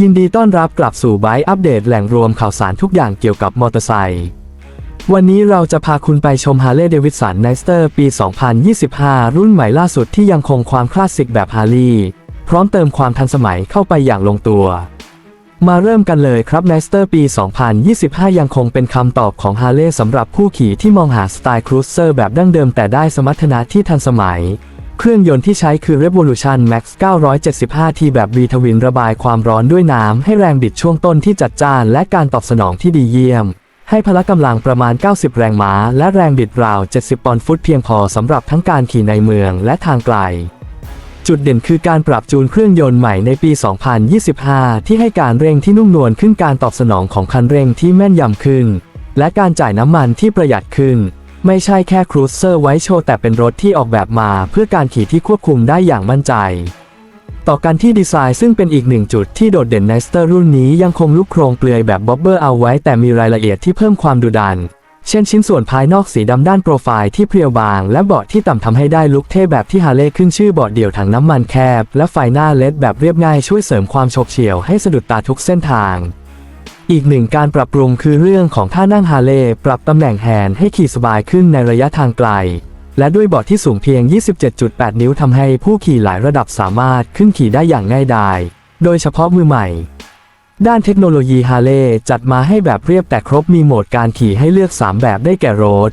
ยินดีต้อนรับกลับสู่ไบค์อัปเดตแหล่งรวมข่าวสารทุกอย่างเกี่ยวกับมอเตอร์ไซค์วันนี้เราจะพาคุณไปชม Harley Davidson n i s t e r ปี 2025 รุ่นใหม่ล่าสุดที่ยังคงความคลาสสิกแบบ Harley พร้อมเติมความทันสมัยเข้าไปอย่างลงตัว มาเริ่มกันเลยครับ n i s t e r ปี 2025 ยังคงเป็นคำตอบของ Harley สำหรับผู้ขี่ที่มองหาสไตล์ครูเซอร์แบบดั้งเดิมแต่ได้สมรรถนะที่ทันสมัย เครื่องยนต์ที่ใช้คือ Revolution Max 975T แบบ V ทวินระบายความร้อนด้วยน้ำให้แรงบิดช่วงต้นที่จัดจ้านและการตอบสนองที่ดีเยี่ยม ให้พละกำลังประมาณ 90 แรงม้า และแรงบิดราว 70 ปอนด์ฟุตเพียงพอสำหรับทั้งการขี่ในเมืองและทางไกล จุดเด่นคือการปรับจูนเครื่องยนต์ใหม่ในปี 2025 ที่ให้การเร่งที่นุ่มนวลขึ้นการตอบสนองของคันเร่งที่แม่นยำขึ้น และการจ่ายน้ำมันที่ประหยัดขึ้น ไม่ใช่แค่ครูเซอร์ไว้โชว์แต่เป็นรถที่ออกแบบมาเพื่อการขี่ที่ควบคุมได้อย่างมั่นใจ ต่อกันที่ดีไซน์ซึ่งเป็นอีกหนึ่งจุดที่โดดเด่นในสเตอร์รุ่นนี้ยังคงลุกโครงเปลือยแบบบ๊อบเบอร์เอาไว้แต่มีรายละเอียดที่เพิ่มความดุดัน เช่นชิ้นส่วนภายนอกสีดำด้านโปรไฟล์ที่เพรียวบาง และเบาะที่ต่ำทำให้ได้ลุคเท่แบบที่ฮาเลย์ขึ้นชื่อเบาะเดี่ยวถังน้ำมันแคบ และไฟหน้าเลดแบบเรียบง่ายช่วยเสริมความโฉบเฉี่ยวให้สะดุดตาทุกเส้นทาง อีกหนึ่งการปรับปรุงคือเรื่องของท่านั่งฮาร์เลย์ปรับตำแหน่งแฮนด์ให้ขี่สบายขึ้นในระยะทางไกล และด้วยเบาะที่สูงเพียง 27.8 นิ้วทำให้ผู้ขี่หลายระดับสามารถขึ้นขี่ได้อย่างง่ายดาย โดยเฉพาะมือใหม่ ด้านเทคโนโลยีฮาร์เลย์จัดมาให้แบบเรียบแต่ครบมีโหมดการขี่ให้เลือก 3 แบบได้แก่โรด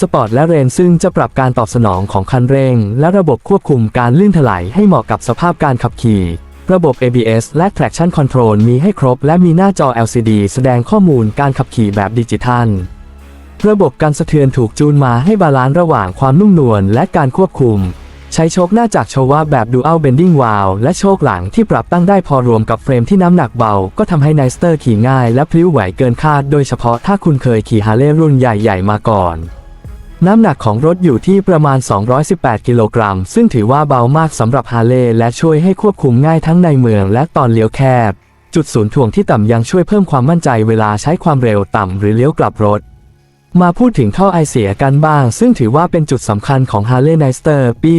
สปอร์ตและเรนซึ่งจะปรับการตอบสนองของคันเร่ง และระบบควบคุมการลื่นถลายให้เหมาะกับสภาพการขับขี่ ระบบ ABS และ Traction Control มีให้ครบและมีหน้าจอ LCD แสดงข้อมูลการขับขี่แบบดิจิทัล ระบบการสะเทือนถูกจูนมาให้บาลานซ์ระหว่างความนุ่มนวลและการควบคุม ใช้โชคหน้าจากโชวาแบบ Dual Bending Valve และโชคหลังที่ปรับตั้งได้พอรวมกับเฟรมที่น้ำหนักเบา ก็ทำให้ไนสเตอร์ขี่ง่ายและพลิ้วไหวเกินคาด โดยเฉพาะถ้าคุณเคยขี่ฮาร์เลย์รุ่นใหญ่ ๆ มาก่อน น้ำหนักของรถอยู่ที่ประมาณ 218 กิโลกรัม ซึ่งถือว่าเบามากสำหรับฮาร์เลย์และช่วยให้ควบคุมง่ายทั้งในเมืองและตอนเลี้ยวแคบ จุดศูนย์ถ่วงที่ต่ำยังช่วยเพิ่มความมั่นใจเวลาใช้ความเร็วต่ำหรือเลี้ยวกลับรถ มาพูดถึงท่อไอเสียกันบ้าง ซึ่งถือว่าเป็นจุดสำคัญของ Harley n i s t e r ปี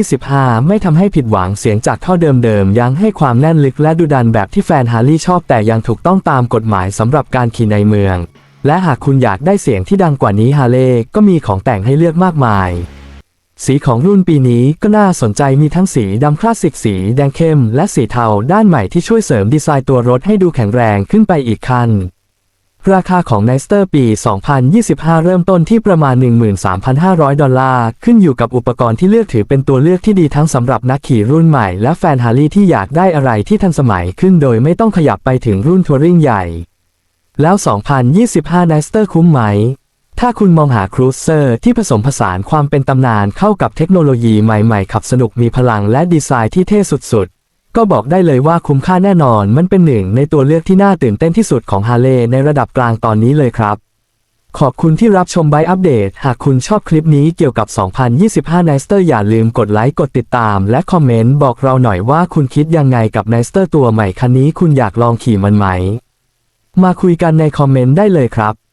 2025 ไม่ทำให้ผิดหวังเสียงจากท่อเดิมๆ ยังให้ความแน่นลึกและดุดันแบบที่แฟนฮาร์ลีชอบแต่ยังถูกต้องตามกฎหมายสำหรับการขี่ในเมือง และหากคุณอยากได้เสียงที่ดังกว่านี้ฮาร์เลย์ก็มีของแต่งให้เลือกมากมาย สีของรุ่นปีนี้ก็น่าสนใจมีทั้งสีดำคลาสสิกสีแดงเข้ม และสีเทาด้านใหม่ที่ช่วยเสริมดีไซน์ตัวรถให้ดูแข็งแรงขึ้นไปอีกขั้นราคาของ n i s t e r ปี 2025 เริ่มต้นที่ประมาณ 13,500 ดอลลาร์ ขึ้นอยู่กับอุปกรณ์ที่เลือกถือเป็นตัวเลือกที่ดีทั้งสำหรับนักขี่รุ่นใหม่และแฟนฮาร์ลีที่อยากได้อะไรที่ทันสมัยขึ้นโดยไม่ต้องขยับไปถึงรุ่นทัวริงใหญ่ แล้ว 2025 n i s t e r คุ้มไหม ถ้าคุณมองหาครูเซอร์ที่ผสมผสานความเป็นตำนานเข้ากับเทคโนโลยีใหม่ๆ ขับสนุกมีพลังและดีไซน์ที่เท่สุดๆ ก็บอกได้เลยว่าคุ้มค่าแน่นอน มันเป็นหนึ่งในตัวเลือกที่น่าตื่นเต้นที่สุดของฮาร์เลย์ในระดับกลางตอนนี้เลยครับ ขอบคุณที่รับชมไบอัปเดต หากคุณชอบคลิปนี้เกี่ยวกับ 2025 n i s t e r อย่าลืมกดไลค์กดติดตาม และคอมเมนต์บอกเราหน่อยว่าคุณคิดยังไงกับ n i s t e r ตัวใหม่คันนี้คุณอยากลองขี่มันไหม มาคุยกันในคอมเมนต์ได้เลยครับ